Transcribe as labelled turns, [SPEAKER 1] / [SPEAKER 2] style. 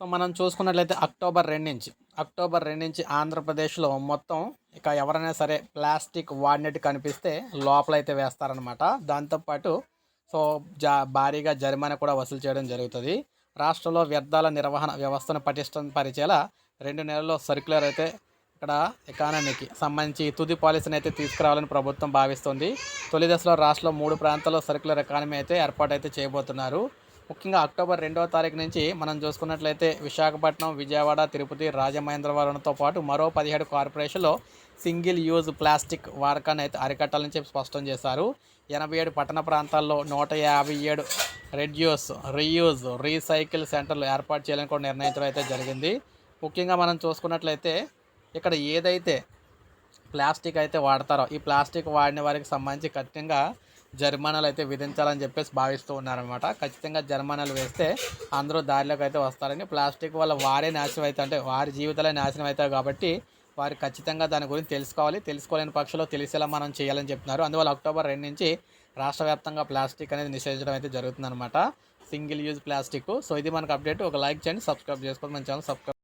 [SPEAKER 1] So మనం చూసుకున్నట్లయితే October రెండు నుంచి అక్టోబర్ రెండు నుంచి ఆంధ్రప్రదేశ్లో మొత్తం ఇక ఎవరైనా సరే ప్లాస్టిక్ వాడినట్టు కనిపిస్తే లోపలైతే వేస్తారనమాట దాంతోపాటు సో జా భారీగా జరిమానా కూడా వసూలు చేయడం జరుగుతుంది. రాష్ట్రంలో వ్యర్థాల నిర్వహణ వ్యవస్థను పటిష్టం పరిచేలా రెండు నెలల్లో సర్క్యులర్ అయితే ఇక్కడ ఎకానమీకి సంబంధించి తుది పాలసీని అయితే తీసుకురావాలని ప్రభుత్వం భావిస్తుంది. తొలి దశలో రాష్ట్రంలో మూడు ప్రాంతాల్లో సర్క్యులర్ ఎకానమీ అయితే ఏర్పాటు అయితే చేయబోతున్నారు. ముఖ్యంగా అక్టోబర్ రెండవ తారీఖు నుంచి మనం చూసుకున్నట్లయితే విశాఖపట్నం విజయవాడ తిరుపతి రాజమహేంద్రవరంతో పాటు మరో పదిహేడు కార్పొరేషన్లో సింగిల్ యూజ్ ప్లాస్టిక్ వాడకాన్ని అయితే అరికట్టాలని చెప్పి స్పష్టం చేశారు. ఎనభై ఏడు పట్టణ ప్రాంతాల్లో నూట యాభై ఏడు రెడ్యూస్ రీయూజ్ రీసైకిల్ సెంటర్లు ఏర్పాటు చేయాలని కూడా నిర్ణయించడం అయితే జరిగింది. ముఖ్యంగా మనం చూసుకున్నట్లయితే ఇక్కడ ఏదైతే ప్లాస్టిక్ అయితే వాడతారో ఈ ప్లాస్టిక్ వాడిన వారికి సంబంధించి ఖచ్చితంగా జరిమానాలు అయితే విధించాలని చెప్పేసి భావిస్తూ ఉన్నారనమాట ఖచ్చితంగా జరిమానాలు వేస్తే అందరూ దారిలోకి అయితే వస్తారని ప్లాస్టిక్ వల్ల వారే నాశనం అయితే అంటే వారి జీవితాలే నాశనం అవుతాయి కాబట్టి వారు ఖచ్చితంగా దాని గురించి తెలుసుకోవాలి. తెలుసుకోలేని పక్షంలో తెలిసేలా మనం చేయాలని చెప్తున్నారు. అందువల్ల అక్టోబర్ రెండు నుంచి రాష్ట్ర వ్యాప్తంగా ప్లాస్టిక్ అనేది నిషేధించడం అయితే జరుగుతుందన్నమాట. Single use plastic. సో ఇది మనకు అప్డేట్. ఒక లైక్ చేయండి సబ్స్క్రైబ్ చేసుకోండి. మన ఛానల్ సబ్స్క్రైబ్